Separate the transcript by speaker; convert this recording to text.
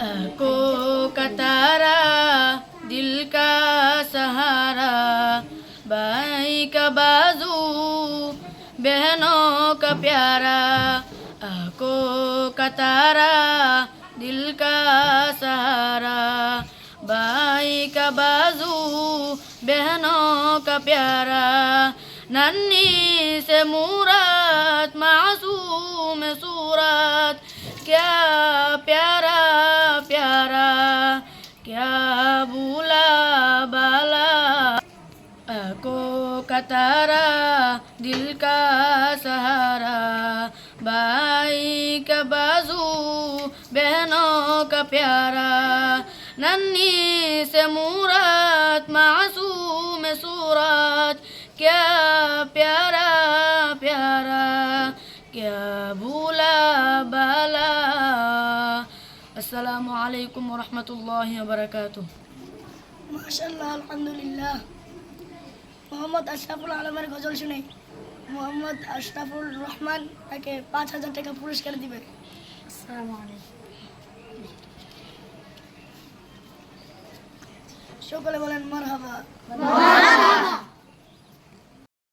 Speaker 1: को कतारा, दिल का सहारा भाई का बाजू, बहनों का प्यारा को कतारा, दिल का सहारा भाई का बाजू, बहनों का प्यारा, नन्ही से मूरत मासूम सूरत क्या भूला बाला को कतारा दिल का सहारा भाई का बाजू बहनों का प्यारा नन्ही से मूरत मासूम सूरत क्या प्यारा प्यारा क्या भूला बाला আসসালামু আলাইকুম রহমতুল্লাহ বারাকাত
Speaker 2: মাশাল্লাহ আলহামদুলিল্লাহ। মোহাম্মদ আশরাফুল আলমের গজল শুনে মোহাম্মদ আশরাফুল রহমান তাকে পাঁচ হাজার টাকা পুরস্কার দিবে। আসসালামু আলাইকুম। সকলে বলেন মারহাবা।